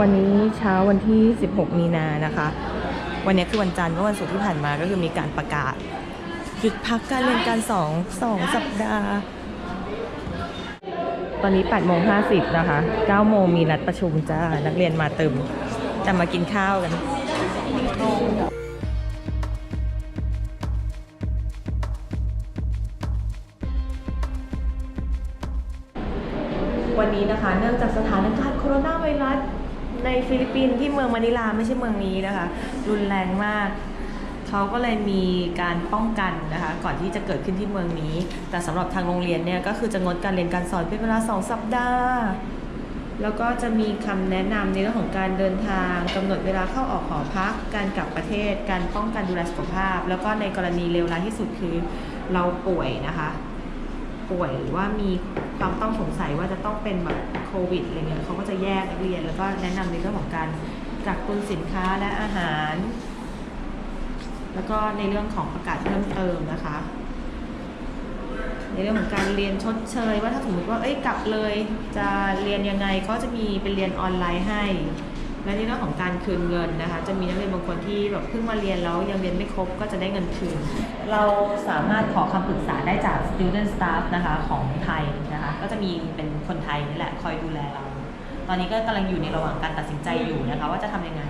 วันนี้เช้าวันที่ 16 มีนานะคะ วันนี้คือวันจันทร์เมื่อวันศุกร์ที่ผ่านมาก็คือมีการประกาศหยุดพักการเรียนการสองสองสัปดาห์ ตอนนี้8โมง50 นะคะ9โมงมีนัดประชุมจ้า นักเรียนมาเติมจะมากินข้าวกันวันนี้นะคะ เนื่องจากสถานการณ์โคโรนาไวรัส ในฟิลิปปินส์ที่เมืองมะนิลาไม่ใช่เมืองนี้นะคะ รุนแรงมากเขาก็เลยมีการป้องกันนะคะ ก่อนที่จะเกิดขึ้นที่เมืองนี้ แต่สำหรับทางโรงเรียนเนี่ยก็คือจะงดการเรียนการสอนเป็นเวลา2สัปดาห์ แล้วก็จะมีคำแนะนำในเรื่องของการเดินทางกำหนดเวลาเข้าออกหอพัก การกลับประเทศ การป้องกันดูแลสุขภาพ แล้วก็ในกรณีเลวร้ายที่สุดคือเราป่วยนะคะ ป่วยหรือว่ามีความต้องสงสัยว่าจะต้องเป็นแบบโควิดอะไรเงี้ยเขาก็จะแยกนักเรียน แล้วก็แนะนำในเรื่องของการกักตุนสินค้าและอาหาร แล้วก็ในเรื่องของประกาศเพิ่มเติมนะคะ ในเรื่องของการเรียนชดเชย ว่าถ้าสมมติว่าเอ้ยกลับเลยจะเรียนยังไงก็จะมีเป็นเรียนออนไลน์ให้ และในเรื่องของการคืนเงินนะคะ จะมีนักเรียนบางคนที่แบบเพิ่งมาเรียนแล้วยังเรียนไม่ครบก็จะได้เงินคืน เราสามารถขอคำปรึกษาได้จาก student staff นะคะของไทยนะคะ ก็จะมีเป็นคนไทยนี่แหละคอยดูแลเรา ตอนนี้ก็กำลังอยู่ในระหว่างการตัดสินใจอยู่นะคะ ว่าจะทำยังไง